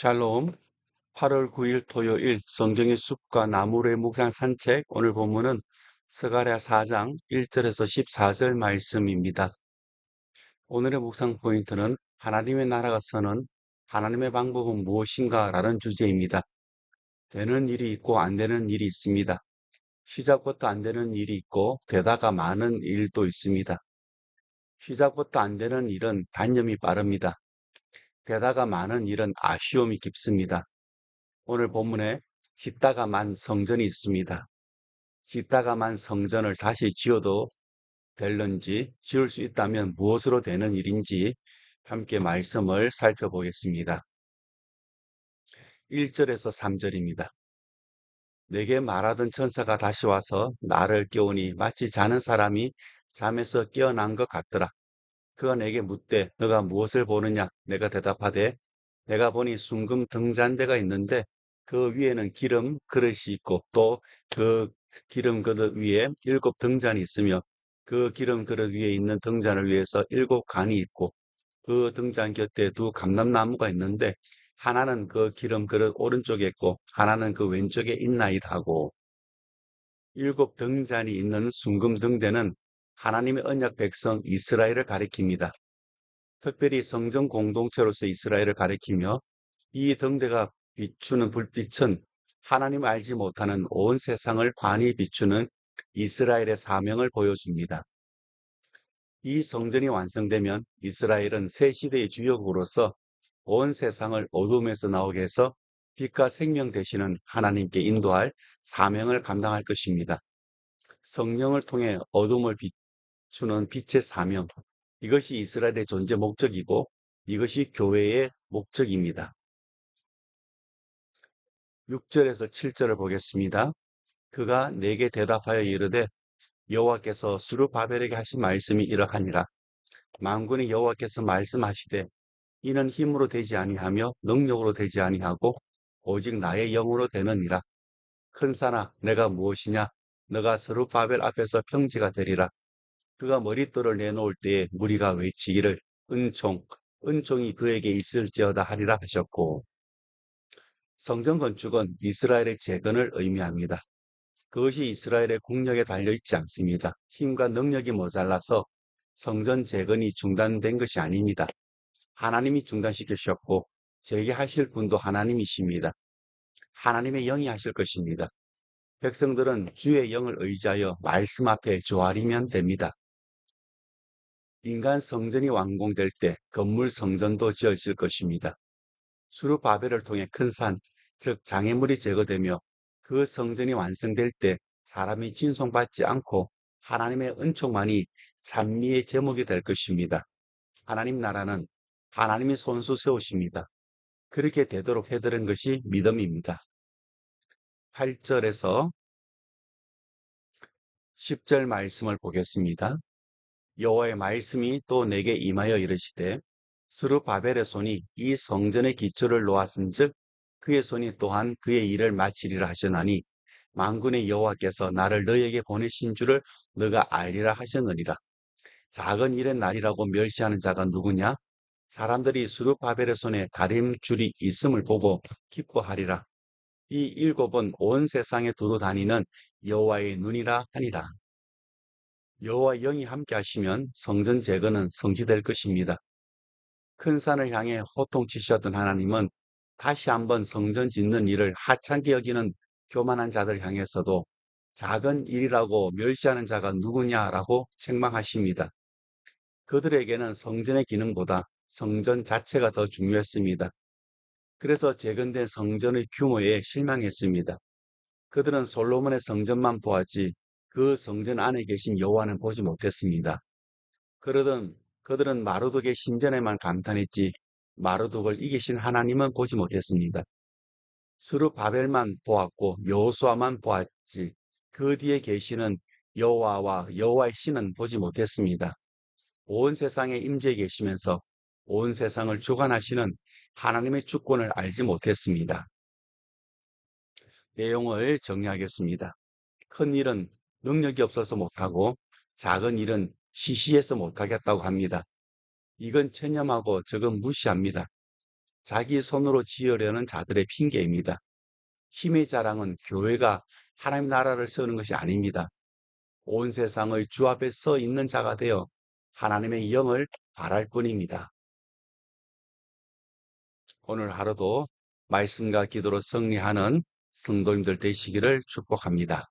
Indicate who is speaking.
Speaker 1: 샬롬 8월 9일 토요일 성경의 숲과 나무의 묵상 산책 오늘 본문은 스가랴 4장 1절에서 14절 말씀입니다. 오늘의 묵상 포인트는 하나님의 나라가 서는 하나님의 방법은 무엇인가 라는 주제입니다. 되는 일이 있고 안 되는 일이 있습니다. 시작부터 안 되는 일이 있고 되다가 많은 일도 있습니다. 시작부터 안 되는 일은 단념이 빠릅니다. 되다가 많은 일은 아쉬움이 깊습니다. 오늘 본문에 짓다가만 성전이 있습니다. 짓다가만 성전을 다시 지어도 될는지 지을 수 있다면 무엇으로 되는 일인지 함께 말씀을 살펴보겠습니다. 1절에서 3절입니다. 내게 말하던 천사가 다시 와서 나를 깨우니 마치 자는 사람이 잠에서 깨어난 것 같더라. 그가 내게 묻되 너가 무엇을 보느냐? 내가 대답하되 내가 보니 순금 등잔대가 있는데 그 위에는 기름 그릇이 있고 또 그 기름 그릇 위에 일곱 등잔이 있으며 그 기름 그릇 위에 있는 등잔을 위해서 일곱 간이 있고 그 등잔 곁에 두 감람나무가 있는데 하나는 그 기름 그릇 오른쪽에 있고 하나는 그 왼쪽에 있나이다 하고. 일곱 등잔이 있는 순금 등대는 하나님의 언약 백성 이스라엘을 가리킵니다. 특별히 성전 공동체로서 이스라엘을 가리키며 이 등대가 비추는 불빛은 하나님 알지 못하는 온 세상을 환히 비추는 이스라엘의 사명을 보여줍니다. 이 성전이 완성되면 이스라엘은 새 시대의 주역으로서 온 세상을 어둠에서 나오게 해서 빛과 생명 되시는 하나님께 인도할 사명을 감당할 것입니다. 성령을 통해 어둠을 주는 빛의 사명. 이것이 이스라엘의 존재 목적이고 이것이 교회의 목적입니다. 6절에서 7절을 보겠습니다. 그가 내게 대답하여 이르되 여호와께서 수르바벨에게 하신 말씀이 이러하니라. 만군의 여호와께서 말씀하시되 이는 힘으로 되지 아니하며 능력으로 되지 아니하고 오직 나의 영으로 되느니라. 큰 산아 내가 무엇이냐 너가 스루바벨 앞에서 평지가 되리라. 그가 머릿돌을 내놓을 때에 무리가 외치기를 은총, 은총이 그에게 있을지어다 하리라 하셨고 성전 건축은 이스라엘의 재건을 의미합니다. 그것이 이스라엘의 국력에 달려있지 않습니다. 힘과 능력이 모자라서 성전 재건이 중단된 것이 아닙니다. 하나님이 중단시키셨고 재개하실 분도 하나님이십니다. 하나님의 영이 하실 것입니다. 백성들은 주의 영을 의지하여 말씀 앞에 조아리면 됩니다. 인간 성전이 완공될 때 건물 성전도 지어질 것입니다. 수르 바벨을 통해 큰 산, 즉 장애물이 제거되며 그 성전이 완성될 때 사람이 진송받지 않고 하나님의 은총만이 찬미의 제목이 될 것입니다. 하나님 나라는 하나님이 손수 세우십니다. 그렇게 되도록 해드린 것이 믿음입니다. 8절에서 10절 말씀을 보겠습니다. 여호와의 말씀이 또 내게 임하여 이르시되 스루바벨의 손이 이 성전의 기초를 놓았은즉 그의 손이 또한 그의 일을 마치리라 하셨나니 만군의 여호와께서 나를 너에게 보내신 줄을 너가 알리라 하셨느니라. 작은 일의 날이라고 멸시하는 자가 누구냐? 사람들이 수르바벨의 손에 다림 줄이 있음을 보고 기뻐하리라. 이 일곱은 온 세상에 두루 다니는 여호와의 눈이라 하니라. 여호와 영이 함께 하시면 성전 재건은 성취될 것입니다. 큰 산을 향해 호통치셨던 하나님은 다시 한번 성전 짓는 일을 하찮게 여기는 교만한 자들 향해서도 작은 일이라고 멸시하는 자가 누구냐라고 책망하십니다. 그들에게는 성전의 기능보다 성전 자체가 더 중요했습니다. 그래서 재건된 성전의 규모에 실망했습니다. 그들은 솔로몬의 성전만 보았지 그 성전 안에 계신 여호와는 보지 못했습니다. 그러던 그들은 마루독의 신전에만 감탄했지 마루독을 이기신 하나님은 보지 못했습니다. 스루 바벨만 보았고 여호수아만 보았지 그 뒤에 계시는 여호와와 여호와의 신은 보지 못했습니다. 온 세상에 임재 계시면서 온 세상을 주관하시는 하나님의 주권을 알지 못했습니다. 내용을 정리하겠습니다. 큰 일은 능력이 없어서 못하고 작은 일은 시시해서 못하겠다고 합니다. 이건 체념하고 저건 무시합니다. 자기 손으로 지으려는 자들의 핑계입니다. 힘의 자랑은 교회가 하나님 나라를 세우는 것이 아닙니다. 온 세상의 주 앞에 서 있는 자가 되어 하나님의 영을 바랄 뿐입니다. 오늘 하루도 말씀과 기도로 승리하는 성도님들 되시기를 축복합니다.